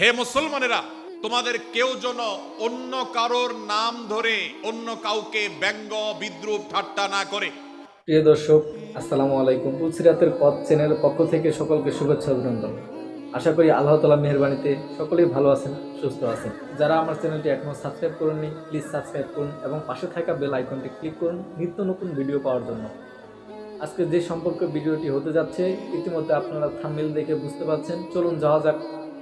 হে মুসলমানেরা, তোমাদের কেউ যেন অন্য কারোর নাম ধরে অন্য কাউকে ব্যঙ্গ, বিদ্রুপ, ঠাট্টা না করে। প্রিয় দর্শক, আসসালামু আলাইকুম। তুলসিরাতের পথ চ্যানেলের পক্ষ থেকে সকলকে শুভেচ্ছা, অভিনন্দন। আশা করি আল্লাহ তালা মেহরবানিতে সকলেই ভালো আছেন, সুস্থ আছেন। যারা আমার চ্যানেলটি এখনও সাবস্ক্রাইব করেননি, প্লিজ সাবস্ক্রাইব করুন এবং পাশে থাকা বেল আইকনটি ক্লিক করুন নিত্য নতুন ভিডিও পাওয়ার জন্য। আজকে যে সম্পর্কে ভিডিওটি হতে যাচ্ছে, ইতিমধ্যে আপনারা থাম্বনেল দেখে বুঝতে পারছেন। চলুন যাওয়া যাক।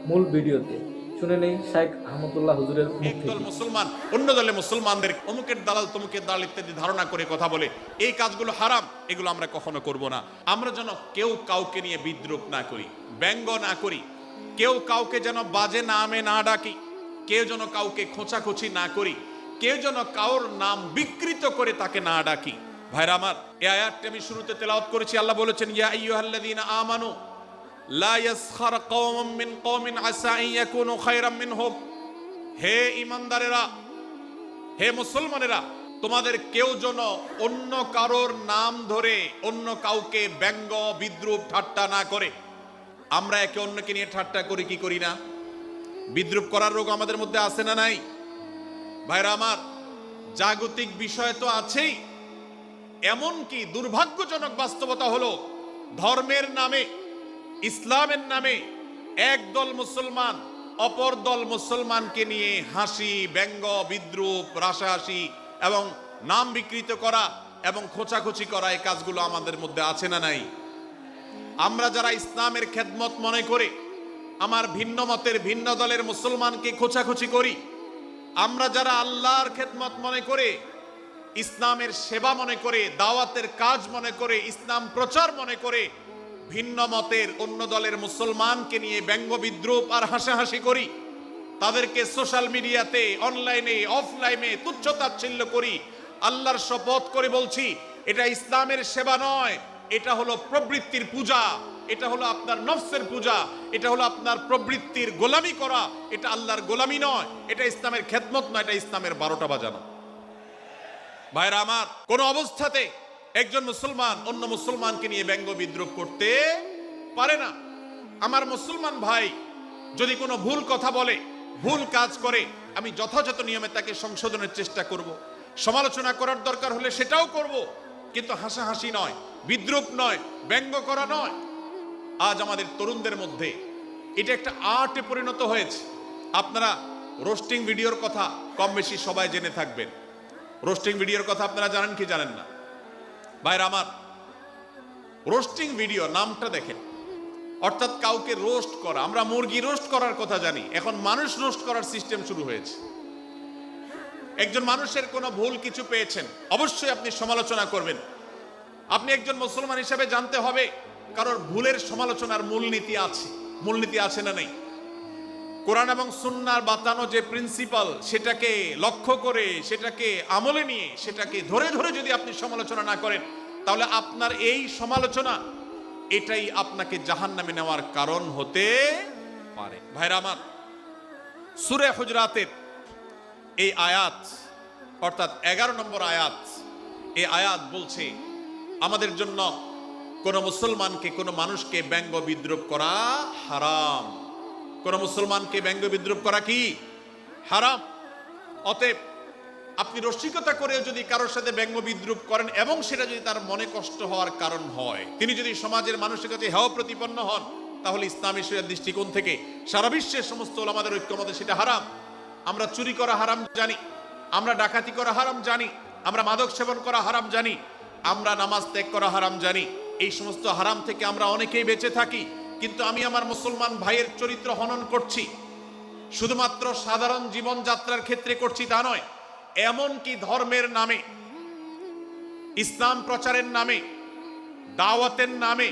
মূল ভিডিওতে। শুনে নেই শাইখ আহমদুল্লাহ হুজুরের মুখ মুসলমান অন্য দলে মুসলমানদের অমুকের দালাল তমুকের দালাল ইত্যাদি ধারণা করে কথা বলে এই কাজগুলো হারাম এগুলো আমরা কখনো করব না। আমরা যেন কেউ কাউকে নিয়ে বিদ্রুপ না করি ব্যঙ্গ না করি কেউ কাউকে যেন বাজে নামে না ডাকি কেউ যেন কাউকে খোঁচাখুচি না করি কেউ যেন কাউর নাম বিকৃত করে তাকে না ডাকি। ভাইরা আমার এ আয়াতটি আমি শুরুতে তেলাওয়াত করেছি আল্লাহ বলেছেন ইয়া আইয়ুহাল্লাযীনা আমানু লা ইয়াসখার কওমুম মিন কওমিন আসা আন ইয়াকুনু খায়রাম মিনহুম। হে ইমানদারেরা হে মুসলমানেরা, তোমাদের কেউ যেন অন্য কারোর নাম ধরে অন্য কাউকে ব্যঙ্গ, বিদ্রুপ ঠাট্টা না করে। আমরা একে অন্যকে নিয়ে ঠাট্টা করি, কি করি না? বিদ্রুপ করার রোগ আমাদের মধ্যে আছে না নাই? ভাইরা আমার, জাগতিক বিষয় তো আছেই। এমন কি দুর্ভাগ্যজনক বাস্তবতা হলো, ধর্মের নামে ইসলামের নামে একদল মুসলমান, অপর দল মুসলমানকে নিয়ে হাসি, ব্যঙ্গ, বিদ্রুপ, রাসাহাসি এবং নাম বিকৃত করা এবং খোঁচাখুচি করা এই কাজগুলো আমাদের মধ্যে আছে না নাই? আমরা যারা ইসলামের খেদমত মনে করে, আমার ভিন্ন মতের ভিন্ন দলের মুসলমানকে খোঁচাখুচি করি, আমরা যারা আল্লাহর খেদমত মনে করে, ইসলামের সেবা মনে করে, দাওয়াতের কাজ মনে করে, ইসলাম প্রচার মনে করে ভিন্ন মতের অন্য দলের মুসলমানকে নিয়ে ব্যঙ্গ বিদ্রুপ আর হাসাহাসি করি, তাদেরকে সোশ্যাল মিডিয়াতে, অনলাইনে, অফলাইনে তুচ্ছ তাচ্ছিল্য করি, আল্লাহর শপথ করে বলছি, এটা ইসলামের সেবা নয়, এটা হলো প্রবৃত্তির পূজা, এটা হলো আপনার নফসের পূজা, এটা হলো আপনার প্রবৃত্তির গোলামি করা, এটা আল্লাহর গোলামি নয়, এটা ইসলামের খেদমত নয়, এটা ইসলামের বারোটা বাজানো। ভাইরা আমার, কোন অবস্থাতে একজন মুসলমান অন্য মুসলমানকে নিয়ে ব্যঙ্গ বিদ্রুপ করতে পারে না। আমার মুসলমান ভাই যদি কোনো ভুল কথা বলে, ভুল কাজ করে, আমি যথাযথ নিয়মে তাকে সংশোধনের চেষ্টা করব। সমালোচনা করার দরকার হলে সেটাও করব, কিন্তু হাসাহাসি নয়, বিদ্রুপ নয়, ব্যঙ্গ করা নয়। আজ আমাদের তরুণদের মধ্যে এটা একটা আর্টে পরিণত হয়েছে। আপনারা রোস্টিং ভিডিওর কথা কম বেশি সবাই জেনে থাকবেন। রোস্টিং ভিডিওর কথা আপনারা জানেন কি জানেন না? ভাইরা আমার রোস্টিং ভিডিও নামটা দেখেন। অর্থাৎ কাউকে রোস্ট করা, আমরা মুরগি রোস্ট করার কথা জানি, এখন মানুষ রোস্ট করার সিস্টেম শুরু হয়েছে। একজন মানুষের কোনো ভুল কিছু পেয়েছেন, অবশ্যই আপনি সমালোচনা করবেন। আপনি একজন মুসলমান হিসেবে জানতে হবে, কারোর ভুলের সমালোচনার মূলনীতি আছে মূলনীতি আছে না নেই। কোরআন এবং সুন্নার বাতানো যে প্রিন্সিপাল সেটাকে লক্ষ্য করে, সেটাকে আমলে নিয়ে, সেটাকে ধরে ধরে যদি আপনি সমালোচনা না করেন, তাহলে আপনার এই সমালোচনা, এটাই আপনাকে জাহান নামে নেওয়ার কারণ হতে পারে। ভাইরা আমার, সুরে হুজরাতের এই আয়াত, অর্থাৎ এগারো নম্বর আয়াত, এই আয়াত বলছে, আমাদের জন্য কোন মুসলমানকে, কোন মানুষকে ব্যঙ্গ বিদ্রুপ করা হারাম। কোন মুসলমানকে ব্যঙ্গ বিদ্রুপ করা কি হারাম? অতএব আপনি রসিকতা করেও যদি কারোর সাথে ব্যঙ্গ বিদ্রুপ করেন এবং সেটা যদি তার মনে কষ্ট হওয়ার কারণ হয়, তিনি যদি সমাজের মানুষের কাছে হেয় প্রতিপন্ন হন, তাহলে ইসলামী শরিয়ার দৃষ্টিকোণ থেকে সারা বিশ্বের সমস্ত ওলামাদের ঐক্যমতে সেটা হারাম। আমরা চুরি করা হারাম জানি, আমরা ডাকাতি করা হারাম জানি, আমরা মাদক সেবন করা হারাম জানি, আমরা নামাজ ত্যাগ করা হারাম জানি, এই সমস্ত হারাম থেকে আমরা অনেকেই বেঁচে থাকি। কিন্তু আমি আমার মুসলমান ভাইয়ের চরিত্র হনন করছি। শুধুমাত্র সাধারণ জীবনযাত্রার ক্ষেত্রে করছি তা নয় এমন কি ধর্মের নামে, ইসলাম প্রচারের নামে, দাওয়াতের নামে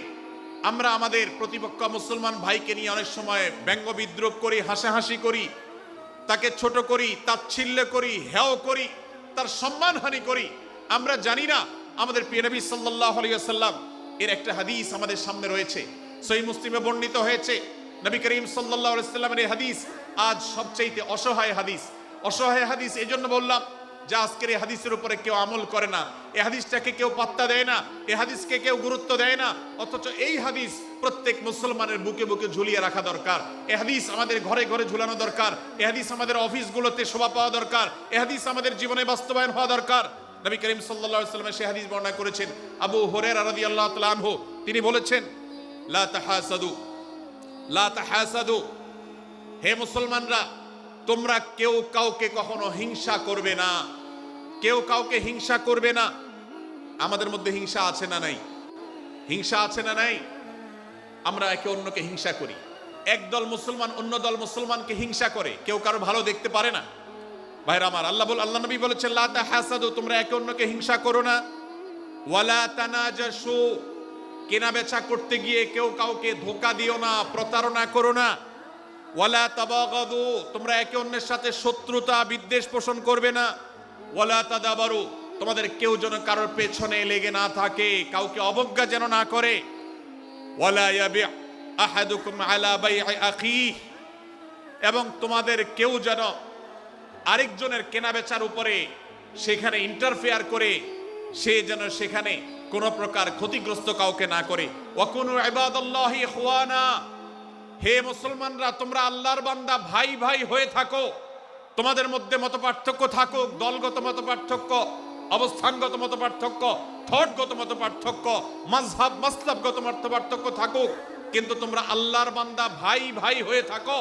আমরা আমাদের প্রতিপক্ষ মুসলমান ভাইকে নিয়ে অনেক সময় ব্যঙ্গ বিদ্রুপ করি, হাসাহাসি করি, তাকে ছোট করি, তাচ্ছিল্য করি, হেয় করি, তার সম্মানহানি করি। আমরা জানি না, আমাদের প্রিয় নবী সাল্লাহ আলিয়াল্লাম এর একটা হাদিস আমাদের সামনে রয়েছে। সই মুসলিমে বর্ণিত হয়েছে। নবী করিম সাল্লাহ সাল্লামের এই হাদিস আজ সবচাইতে অসহায় হাদিস। অসহায় হাদিস এই জন্য বললাম যে আজকের এই হাদিসের উপরে কেউ আমল করে না। এ হাদিসটাকে কেউ পাত্তা দেয় না। এই হাদিসকে কেউ গুরুত্ব দেয় না। অথচ এই হাদিস প্রত্যেক মুসলমানের বুকে বুকে ঝুলিয়ে রাখা দরকার। এ হাদিস আমাদের ঘরে ঘরে ঝুলানো দরকার। এ হাদিস আমাদের অফিসগুলোতে শোভা পাওয়া দরকার। এ হাদিস আমাদের জীবনে বাস্তবায়ন হওয়া দরকার। নবী করিম সাল্লাল্লাহু আলাইহি সাল্লাম সে হাদিস বর্ণনা করেছেন। আবু হুরায়রা রাদিয়াল্লাহু আল্লাহ আনহু, তিনি বলেছেন লা তাহাসাদু লা তাহাসাদু। হে মুসলমানরা, তোমরা কেউ কাউকে কখনো হিংসা করবে না। কেউ কাউকে হিংসা করবে না। আমাদের মধ্যে হিংসা আছে না নাই? হিংসা আছে না নাই? আমরা একে অন্যকে হিংসা করি। একদল মুসলমান অন্য দল মুসলমানকে হিংসা করে। কেউ কারও ভালো দেখতে পারে না। ভাইরা আমার, আল্লাহ বল, আল্লাহ নবী বলেছেন, লা তাহাসাদু, তোমরা একে অন্যকে হিংসা করো না। ওয়ালা তানাজাসু কেনা বেচা করতে গিয়ে কেউ কাউকে ধোকা দিও না, প্রতারণা করো না। ওয়ালা তাবাগাদু, তোমরা একে অন্যের সাথে শত্রুতা, বিদ্বেষ পোষণ করবে না। ওয়ালা তাদাবারু, তোমাদের কেউ যেন কারোর পেছনে লেগে না থাকে, কাউকে অবজ্ঞা যেন না করে। ওয়ালা ইয়াবি আহাদুকুম আলা বাই'i আখিহি, এবং তোমাদের কেউ যেন আরেকজনের কেনা বেচার উপরে সেখানে ইন্টারফেয়ার করে, সে যেন সেখানে কোনো প্রকার ক্ষতিগ্রস্ত কাউকে না করে। হে মুসলমানরা, তোমরা আল্লাহর বান্দা, ভাই ভাই হয়ে থাকো। তোমাদের মধ্যে মত পার্থক্য থাকুক, দলগত মত পার্থক্য অবস্থানগত মত পার্থক্য থটগত মত পার্থক্য মাযহাব, মাসলাবগত মত পার্থক্য থাকুক। কিন্তু তোমরা আল্লাহর বান্দা, ভাই ভাই হয়ে থাকো।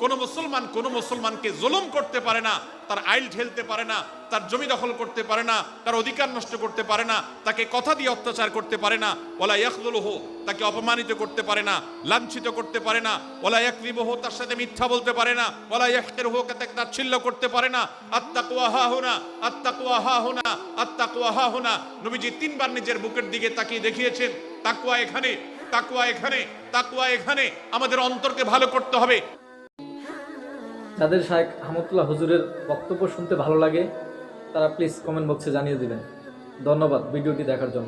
কোন মুসলমান কোন মুসলমানকে জুলুম করতে পারে না, তার আইল ঠেলতে পারে না, তার জমি দখল করতে পারে না, তার অধিকার নষ্ট করতে পারে না, তাকে কথা দিয়ে অত্যাচার করতে পারে না, ওয়ালা ইয়াখযুলুহু, তাকে অপমানিত করতে পারে না, লাঞ্ছিত করতে পারে না, ওয়ালা ইয়াকযিবুহু, তার সাথে মিথ্যা বলতে পারে না ওলা ওয়ালা ইয়াহকিরুহু, তাকে তাচ্ছিল্য করতে পারে না আত্তাকওয়া হাহুনা আত্তাকওয়া হাহুনা আত্তাকওয়া হাহুনা নবীজি তিনবার নিজের বুকের দিকে তাকিয়ে দেখিয়েছেন তাকওয়া এখানে তাকওয়া এখানে, তাকুয়া এখানে। আমাদের অন্তরকে ভালো করতে হবে। যাদের শায়েখ হামতুল্লাহ হুজুরের বক্তব্য শুনতে ভালো লাগে, তারা প্লিজ কমেন্ট বক্সে জানিয়ে দিবেন। ধন্যবাদ ভিডিওটি দেখার জন্য।